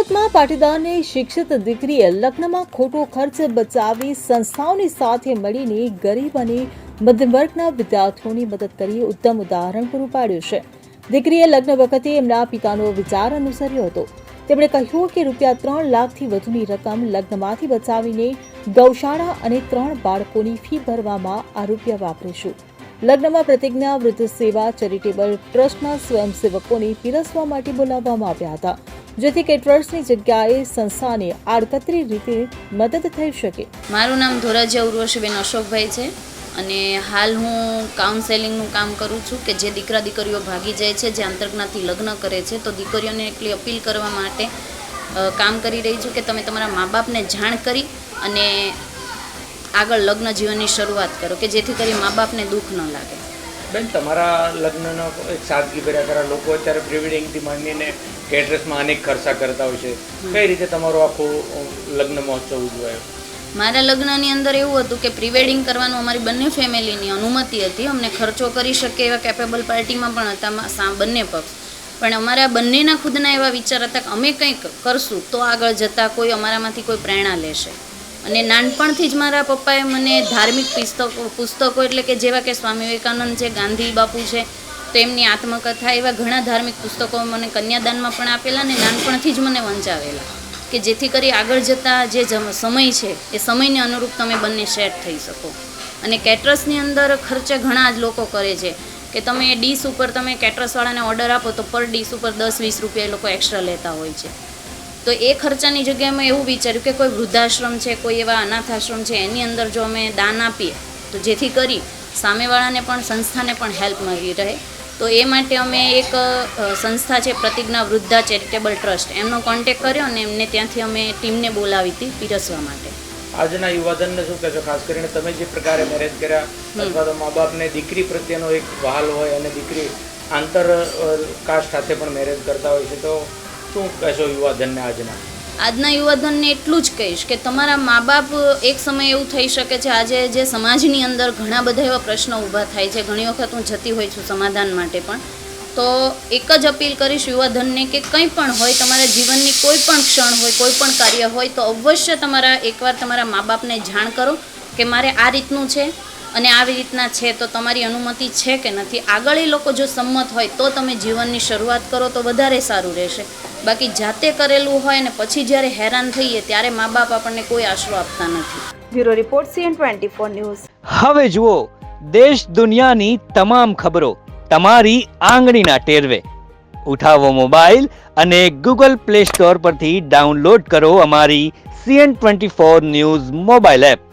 સુરતમાં પાટીદારની શિક્ષિત દીકરીએ લગ્નમાં ખોટો ખર્ચ બચાવી સંસ્થાઓની સાથે મળીને ગરીબ અને મધ્યમ વર્ગના વિદ્યાર્થીઓની મદદ કરી ઉત્તમ ઉદાહરણ પૂરું પાડ્યું છે. દીકરીએ લગ્ન વખતે એમના પિતાનો વિચાર અનુસર્યો હતો. તેમણે કહ્યું કે રૂપિયા ત્રણ લાખથી વધુની રકમ લગ્નમાંથી બચાવીને ગૌશાળા અને ત્રણ બાળકોની ફી ભરવામાં આ રૂપિયા વાપરીશું. લગ્નમાં પ્રતિજ્ઞા વૃદ્ધ સેવા ચેરિટેબલ ટ્રસ્ટના સ્વયંસેવકોને પીરસવા માટે બોલાવવામાં આવ્યા હતા. જેથી કેટરર્સની જગ્યાએ સંસ્થાને આડકતરી રીતે મદદ થઈ શકે. મારું નામ ધોરાજીયા ઉર્વશીબેન અશોકભાઈ છે અને હાલ હું કાઉન્સેલિંગનું કામ કરું છું કે જે દીકરા દીકરીઓ ભાગી જાય છે, જે આંતરજ્ઞાથી લગ્ન કરે છે, તો દીકરીઓને એટલી અપીલ કરવા માટે કામ કરી રહી છું કે તમે તમારા મા બાપને જાણ કરી અને આગળ લગ્ન જીવનની શરૂઆત કરો કે જેથી કરી મા બાપને દુઃખ ન લાગે. બેન તમારા લગ્નનો એક સાદગી ભર્યા ખરા લોકો અત્યારે પ્રિવેડિંગથી માંડીને કેટરસમાં અનેક ખર્ચા કરતા હોય છે. કઈ રીતે તમારો આખો લગ્ન મહોત્સવ ઉજવાયો? મારા લગ્નની અંદર એવું હતું કે પ્રિવેડિંગ કરવાનું અમારી બંને ફેમિલીની અનુમતિ હતી. અમને ખર્ચો કરી શકે એવા કેપેબલ પાર્ટીમાં પણ હતા બંને પક્ષ. પણ અમારા બંનેના ખુદના એવા વિચાર હતા કે અમે કંઈક કરશું તો આગળ જતાં કોઈ અમારામાંથી કોઈ પ્રેરણા લેશે. અને નાનપણથી જ મારા પપ્પાએ મને ધાર્મિક પુસ્તકો પુસ્તકો એટલે કે જેવા કે સ્વામી વિવેકાનંદ છે, ગાંધી બાપુ છે, તો એમની આત્મકથા એવા ઘણા ધાર્મિક પુસ્તકો મને કન્યાદાનમાં પણ આપેલા અને નાનપણથી જ મને વંચાવેલા, કે જેથી કરી આગળ જતાં જે સમય છે, એ સમયને અનુરૂપ તમે બંને સેટ થઈ શકો. અને કેટરસની અંદર ખર્ચે ઘણા જ લોકો કરે છે, કે તમે ડીશ ઉપર તમે કેટરસવાળાને ઓર્ડર આપો તો પર ડીશ ઉપર દસ વીસ રૂપિયા એ લોકો એક્સ્ટ્રા લેતા હોય છે. તો એ ખર્ચાની જગ્યાએ મેં એવું વિચાર્યું કે કોઈ વૃદ્ધાશ્રમ છે કોઈ એવા અનાથાશ્રમ છે એની અંદર જો અમે દાન આપીએ તો જેથી કરી સામેવાળાને પણ સંસ્થાને પણ હેલ્પ મળી રહે. તો એ માટે અમે એક સંસ્થા છે પ્રતિજ્ઞા વૃદ્ધા ચેરિટેબલ ટ્રસ્ટ. એમનો કોન્ટેક કર્યો અને એમને ત્યાંથી અમે ટીમને બોલાવી હતી પીરસવા માટે. આજના યુવાધનને શું કહેશો? ખાસ કરીને તમે જે પ્રકારે મેરેજ કર્યા અથવા તો મા બાપને દીકરી પ્રત્યેનો એક વહાલ હોય અને દીકરી આંતર કાસ્ટ સાથે પણ મેરેજ કરતા હોય છે તો શું કહેશો યુવાધનને આજના? આજના યુવાધનને એટલું જ કહીશ કે તમારા મા બાપ એક સમય એવું થઈ શકે છે, આજે જે સમાજની અંદર ઘણા બધા એવા પ્રશ્નો ઊભા થાય છે, ઘણી વખત હું જતી હોય છું સમાધાન માટે પણ, તો એક જ અપીલ કરીશ યુવાધનને કે કંઈ પણ હોય, તમારા જીવનની કોઈ પણ ક્ષણ હોય, કોઈ પણ કાર્ય હોય, તો અવશ્ય તમારા એકવાર તમારા મા બાપને જાણ કરો કે મારે આ રીતનું છે અને આવી રીતના છે તો તમારી અનુમતિ છે કે નથી? આગળ એ લોકો જો સંમત હોય તો તમે જીવનની શરૂઆત કરો તો વધારે સારું રહેશે. બાકી જાતે કરેલું હોય ને પછી જ્યારે હેરાન થઈએ ત્યારે મા બાપ આપણને કોઈ આશરો આપતા નથી. Bureau report CN twenty four news. હવે જુઓ દેશ દુનિયાની તમામ ખબરો તમારી આંગળીના ટેરવે. ઉઠાવો મોબાઈલ અને ગૂગલ પ્લે સ્ટોર પરથી ડાઉનલોડ કરો અમારી CN twenty four news mobile app.